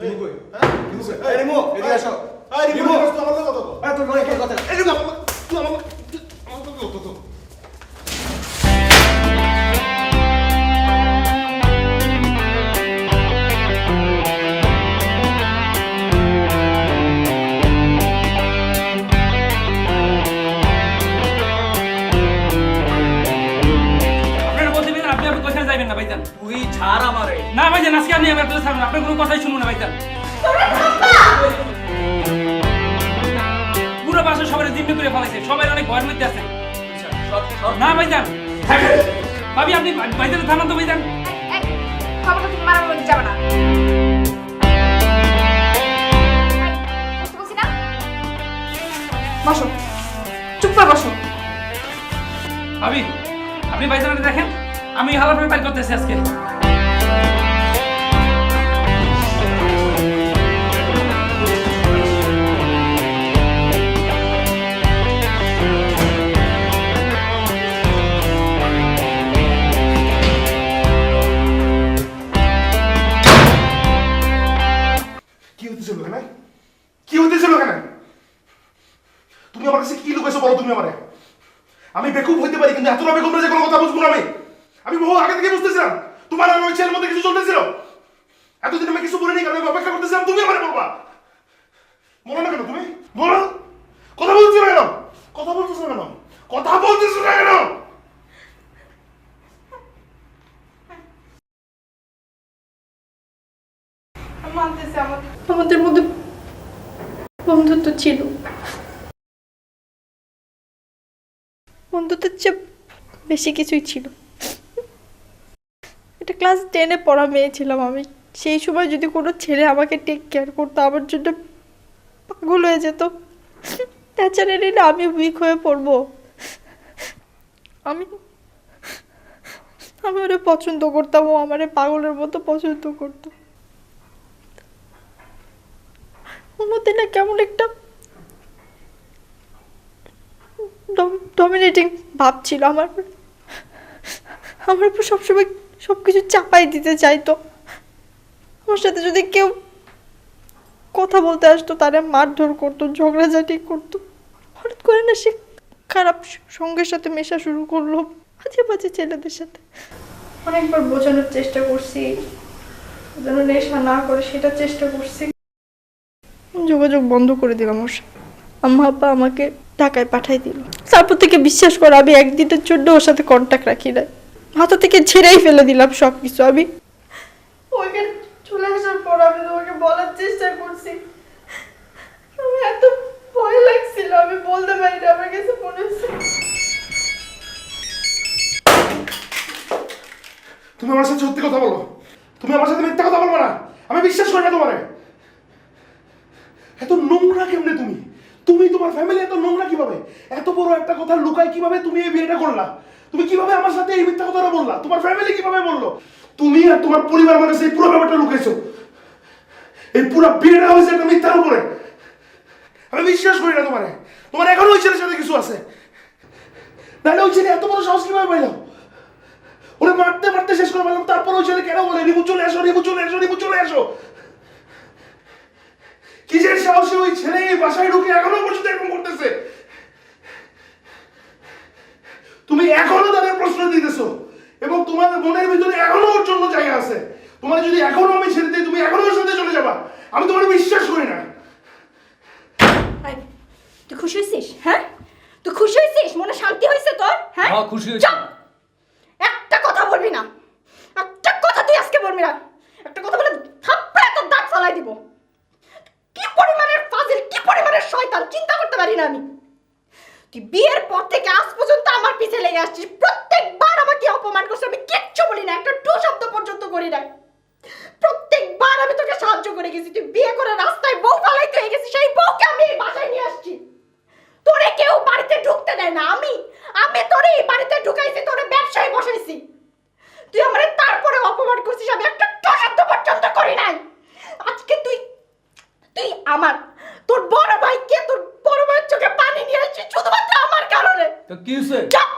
রিমু কই? হ্যাঁ? রিমু এদিকে আসো। এই, রিমু। আমার কথা তো এই, তোর কথা। এই, রিমু। আপনি না ভাইজান তুই ছাড় আমারে। না ভাইজান আজকে আপনি আমার কথা থাকবেন আপনার কোনো কথাই শুনব না ভাইজান পুরো বাসা সবাই জিম্মি করে ফেলাইছে সবাই অনেক ভয়ের মধ্যে আছে। না ভাইজান ভাবি আপনি ভাইজান থামান তো ভাইজান খবরটা তুমি মারার মধ্যে যাবে না বসতে বলছি না? বসো চুপ করে বসো ভাবি আপনি ভাইজান দেখেন আমি হালার পাই করতেছি আজকে। তুমি আমার কাছে কি লুকাইছো বলো তুমি আমারে? আমি বেকুব হইতে পারি, কিন্তু এতটা বেকুব যে কোনো কথা বুঝব না আমি। আমি বহু আগে থেকে বুঝতেছিলাম। তোমার আর ওই ছেলের মধ্যে কিছু চলতেছিল। এতদিন আমি কিছু বলিনি কারণ অপেক্ষা করতেছিলাম, তুমি আমারে বলবা। বলো না কেন তুমি? বলো। কথা বলছো না কেন? কথা বলতেছো না কেন? কথা বলতেছো না কেন? আমার আমাদের মধ্যে বন্ধুত্ব ছিল। বন্ধুত্বের চেয়ে বেশি কিছুই ছিল। এটা ক্লাস টেনে পড়া মেয়ে ছিলাম আমি। সেই সময় যদি কোনো ছেলে আমাকে টেক কেয়ার করতো, আমার জন্য পাগল হয়ে যেত। ন্যাচারালি না আমি উইক হয়ে পড়ব। আমি আমি ওরে পছন্দ করতাম, ও আমারে পাগলের মতো পছন্দ করতো। মধ্যে না কেমন একটা ডমিনেটিং ভাব ছিল আমার। আমার উপর সবসময় সব কিছু চাপাই দিতে চাইতো আমার সাথে যদি কেউ কথা বলতে আসতো তারা মারধর করতো ঝগড়াঝাটি করতো। হঠাৎ করে না সে খারাপ সঙ্গের সাথে মেশা শুরু করল বাজে বাজে ছেলেদের সাথে। অনেকবার বোঝানোর চেষ্টা করছি যেন নেশা না করে সেটা চেষ্টা করছি। যোগাযোগ বন্ধ করে দিলাম ওর আম্মা আব্বা আমাকে ঢাকায় পাঠাই দিল। তারপর থেকে বিশ্বাস করো আমি একদিনের জন্য ওর সাথে কন্ট্যাক্ট রাখি না মাথা থেকে ছেড়েই ফেলে দিলাম সব কিছু আমি। ওইখানে চলে আসার পর আমি তোমাকে বলার চেষ্টা করছি। এত ভয় লাগছিল আমি বলতে পারি না আমার কাছে মনে হচ্ছে। তুমি আমার সাথে সত্যি কথা বলো। তুমি আমার সাথে মিথ্যা কথা বলব না। আমি বিশ্বাস করি না তোমারে। এত নোংরা কেমনে তুমি? তুমি তোমার ফ্যামিলি এত নোংরা কীভাবে? এত বড় একটা কথা লুকাই কীভাবে তুমি এই বিয়েটা করলা? তুমি কীভাবে আমার সাথে এই মিথ্যা কথাটা বললা? তোমার ফ্যামিলি কীভাবে বলল? তুমি আর তোমার পরিবার কাছে এই পুরো ব্যাপারটা লুকাইছো। এই পুরো বিয়েটা হয়েছে একটা মিথ্যার উপরে। আমি বিশ্বাস করি না তোমারে। তোমার এখনও ওই ছেলের সাথে কিছু আছে। নাহলে ওই ছেলে এত বড় সাহস কীভাবে পাইলো? ওরে মারতে মারতে শেষ করে ফেললাম। তারপর ওই ছেলে কেন বলে, রিমু, চলে আসো, রিমু, চলে আসো, রিমু, চলে আসো কিসের সাহসে ওই ছেলে বাসায় ঢুকে এখনও পর্যন্ত এরকম করতেছে? তুমি এখনও তাদের প্রশ্ন দিতেছো এবং তোমাদের মনের ভিতরে এখনও ওর জন্য জায়গা আছে। তোমার যদি এখনও আমি ছেড়ে দিই তুমি এখনও ওর সাথে চলে যাবা। আমি তোমার বিশ্বাস করি না। তুই খুশি হয়েছিস? হ্যাঁ? তুই খুশি হয়েছিস? মনে শান্তি হয়েছে তোর? হ্যাঁ? হ্যাঁ, খুশি হয়েছি। একটা কথা বলবি না। একটা কথা তুই আজকে বলবি না। একটা কথা বলে থাপ্পড়ে তোর দাঁত ফালাই দিব। পারি না আমি। তুই বিয়ের পর থেকে আজ পর্যন্ত আমার পিছে লেগে আসছিস। প্রত্যেকবার আমাকে অপমান করছিস। আমি কিচ্ছু বলি না। একটা টু শব্দ পর্যন্ত করি না। প্রত্যেকবার আমি তোকে সাহায্য করে গেছি। তুই বিয়ে করে রাস্তায় বউ পালাই হয়ে গেছিস। সেই বউকে আমি এই বাসায় নিয়ে আসছি। তোরে কেউ বাড়িতে ঢুকতে দেয় না। আমি আমি তোরে এই বাড়িতে ঢুকাইছি, তোরে ব্যবসায় বসাইছি। তুই আমারে তারপরে অপমান করছিস। আমি একটা টু শব্দ পর্যন্ত করি নাই। আজকে তুই তুই আমার কিসে চাপ!